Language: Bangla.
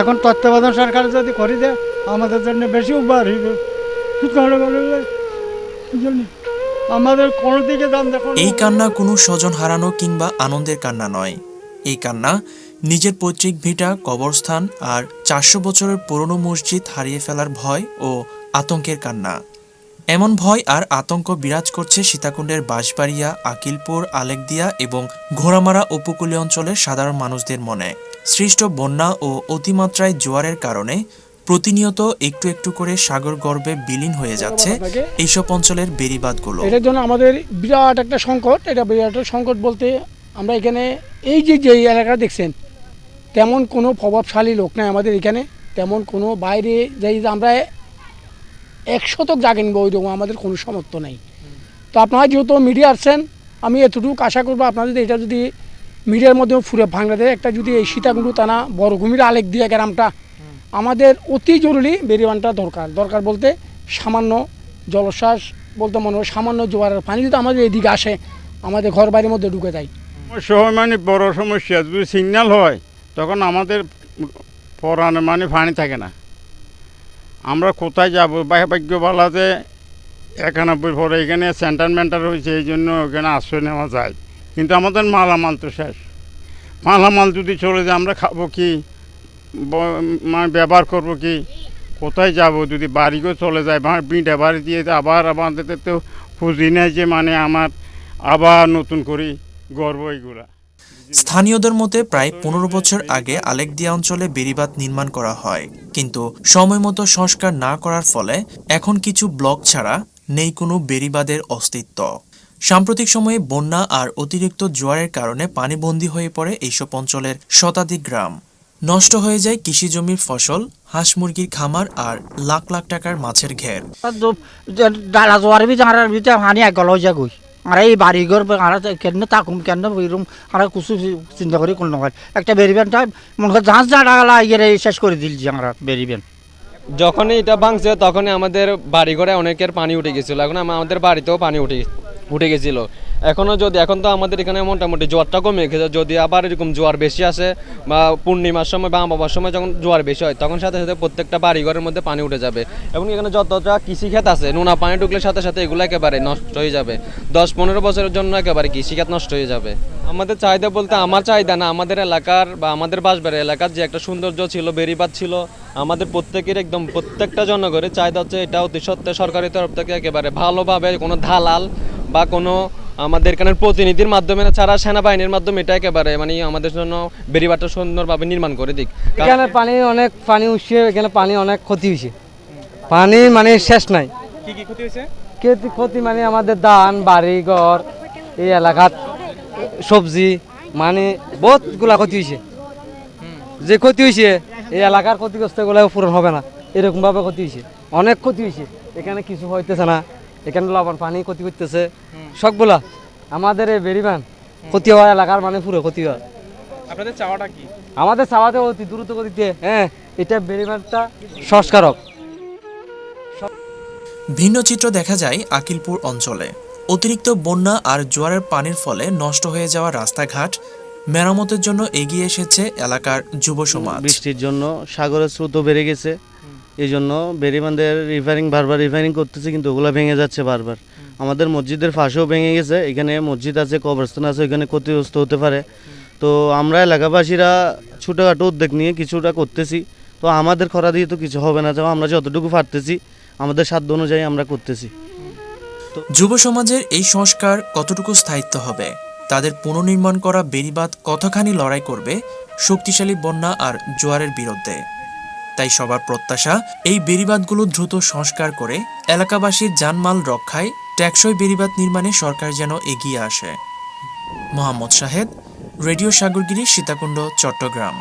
এখন তত্ত্বাবধান সরকার যদি করে দেয়, আমাদের জন্য বেশি উপকার হইবে? আমাদের দিকে দাম দেখো এই কান্না কোনো স্বজন হারানো কিংবা আনন্দের কান্না নয়। এই কান্না নিজের পৈতৃক ভিটা, কবরস্থান আর চারশো বছরের পুরনো মসজিদ হারিয়ে ফেলার ভয় ও আতঙ্কের কান্না। এমন ভয় আর আতঙ্ক বিরাজ করছে সীতাকুণ্ডের বাঁশবাড়িয়া, আকিলপুর, আলেকদিয়া এবং ঘোড়ামারা উপকূলীয় অঞ্চলের সাধারণ মানুষদের মনে। সৃষ্ট বন্যা ও অতিমাত্রায় জোয়ারের কারণে প্রতিনিয়ত একটু একটু করে সাগর গর্ভে বিলীন হয়ে যাচ্ছে এইসব অঞ্চলের বেড়িবাঁধগুলো। এটার জন্য আমাদের বিরাট একটা সংকট, এটা বিরাট সংকট বলতে আমরা এখানে এই যে যে এলাকা দেখছেন, তেমন কোনো প্রভাবশালী লোক নাই আমাদের এখানে, তেমন কোনো বাইরে যাই আমরা এক শতক জাগে নিব ওইরকম আমাদের কোনো সমর্থ নাই। তো আপনারা যেহেতু মিডিয়া আসছেন, আমি এতটুকু আশা করব আপনারা যদি এটা যদি মিডিয়ার মধ্যে ফুরে ভাঙড়া দেয়। একটা যদি এই সীতাকুণ্ডু টানা বড়ঘুমির আলেক দিয়ে গ্রামটা, আমাদের অতি জরুরি বেরিবানটা দরকার। দরকার বলতে সামান্য জলশ্বাস বলতে মনে হয় সামান্য জোয়ারের পানি যদি আমাদের এদিকে আসে, আমাদের ঘর বাড়ির মধ্যে ঢুকে যায়। সমস্যা হয় মানে বড় সমস্যা, যদি সিগন্যাল হয়, তখন আমাদের পরাণে মানে পানি থাকে না। আমরা কোথায় যাব? ভাগ্যবালাতে একানব্বই পরে এখানে সেন্টার মেন্টার হয়েছে, এই জন্য ওখানে আশ্রয় নেওয়া যায়। কিন্তু আমাদের মালামাল তো শেষ। মালামাল যদি চলে যায়, আমরা খাব কি? মানে ব্যবহার করব কি? কোথায় যাব? যদি বাড়িও চলে যায় বিঁটা বাড়ি দিয়ে আবার আমাদের তো পুঁজি নেই যে মানে আমার আবার নতুন করে গর্ব এইগুলা স্থানীয়দের মতে প্রায় পনেরো বছর আগে আলেকদিয়া অঞ্চলে বেড়িবাঁধ নির্মাণ করা হয়। কিন্তু সময় মতো সংস্কার না করার ফলে এখন কিছু ব্লক ছাড়া নেই কোনো বেড়িবাঁধের অস্তিত্ব। সাম্প্রতিক সময়ে বন্যা আর অতিরিক্ত জোয়ারের কারণে পানিবন্দী হয়ে পড়ে এইসব অঞ্চলের শতাধিক গ্রাম। নষ্ট হয়ে যায় কৃষি জমির ফসল হাঁস মুরগির খামার আর লাখ লাখ টাকার মাছের ঘের। ডালা জোয়ার বি আর বি হানি গল যা গই আর এই বাড়ি ঘর আর কেন তাকুম কেন এরকম আর কিছু চিন্তা করি কোন নয় একটা বেরিবেনটা মনে কর জাহাজ ডালা ইয়ে শেষ করে দিলছি আমরা বেরিবেন। যখনই এটা ভাঙছে তখনই আমাদের বাড়ি ঘরে অনেকের পানি উঠে গেছিল। এখন আমাদের বাড়িতেও পানি উঠে উঠে গেছিল। এখনও যদি এখন তো আমাদের এখানে মোটামুটি জোয়ারটা কমে গেছে। যদি আবার এরকম জোয়ার বেশি আসে বা পূর্ণিমার সময় বা আমাবার সময় যখন জোয়ার বেশি হয়, তখন সাথে সাথে প্রত্যেকটা বাড়িঘরের মধ্যে পানি উঠে যাবে। এবং এখানে যতটা কৃষিক্ষেত আছে, নোনা পানি ঢুকলে সাথে সাথে এগুলো একেবারে নষ্ট হয়ে যাবে। দশ পনেরো বছরের জন্য একেবারে কৃষিখাত নষ্ট হয়ে যাবে। আমাদের চাহিদা বলতে আমার চাহিদা না, আমাদের এলাকার বা আমাদের বাসবাড়ি এলাকার যে একটা সৌন্দর্য ছিল বেরিবাদ ছিল, আমাদের প্রত্যেকের একদম প্রত্যেকটা জনগণের চাহিদা হচ্ছে এটা অতি সত্ত্বে সরকারি তরফ থেকে একেবারে ভালোভাবে কোনো দালাল বা কোনো আমাদের এখানের প্রতিনিধির মাধ্যমে ছাড়া সেনাবাহিনীর মাধ্যমে এটা একেবারে মানে আমাদের জন্য বেরিবাদটা সুন্দরভাবে নির্মাণ করে দিক। এখানে পানি অনেক পানি উঠছে এখানে পানি অনেক ক্ষতি হয়েছে। পানি মানে শেষ নাই। কি কি ক্ষতি হয়েছে? ক্ষতি মানে আমাদের ধান বাড়ি ঘর এই এলাকাত সবজি মানে বহুতগুলা ক্ষতি হয়েছে। যে ক্ষতি হয়েছে এই এলাকার ক্ষতিগ্রস্তগুলো পূরণ হবে না। এরকম ভাবে ক্ষতি হয়েছে। অনেক ক্ষতি হয়েছে। এখানে কিছু হইতেছে না। এখানে লবণ পানি ক্ষতি করতেছে। সবগুলা আমাদের এই বেরিবান ক্ষতি হওয়া এলাকার মানে পুরো ক্ষতি হয়। আপনাদের চাওয়াটা কি? আমাদের চাওয়াতে অতি দ্রুত গতিতে হ্যাঁ এটা বেরিবারটা সংস্কারক। ভিন্ন চিত্র দেখা যায় আকিলপুর অঞ্চলে। অতিরিক্ত বন্যা আর জোয়ারের পানির ফলে নষ্ট হয়ে যাওয়া রাস্তাঘাট মেরামতের জন্য এগিয়ে এসেছে এলাকার যুব সমাজ। বৃষ্টির জন্য সাগরের স্রোতও বেড়ে গেছে। এই জন্য বেরিবান্ধের রিপেয়ারিং বারবার রিপেয়ারিং করতেছে, কিন্তু ওগুলো ভেঙে যাচ্ছে বারবার। আমাদের মসজিদের ফাঁসেও ভেঙে গেছে, এখানে মসজিদ আছে, কবরস্থান আছে এখানে ক্ষতিগ্রস্ত হতে পারে। তো আমরা এলাকাবাসীরা ছোটোখাটো উদ্যোগ নিয়ে কিছুটা করতেছি। তো আমাদের খরা দিয়ে তো কিছু হবে না তো আমরা যতটুকু পারতেছি, আমাদের সাধ্য অনুযায়ী আমরা করতেছি। যুব সমাজের এই সংস্কার কতটুকু স্থায়িত্ব হবে? তাদের পুনর্নির্মাণ করা বেড়িবাঁধ কতখানি লড়াই করবে? শক্তিশালী বন্যা আর জোয়ারের বিরুদ্ধে। তাই সবার প্রত্যাশা, এই বেড়িবাঁধগুলো দ্রুত সংস্কার করে এলাকাবাসীর জানমাল রক্ষায় টেকসই বেড়িবাঁধ নির্মাণে সরকার যেন এগিয়ে আসে। মোহাম্মদ শাহেদ, রেডিও সাগরগিরি, সীতাকুণ্ড, চট্টগ্রাম।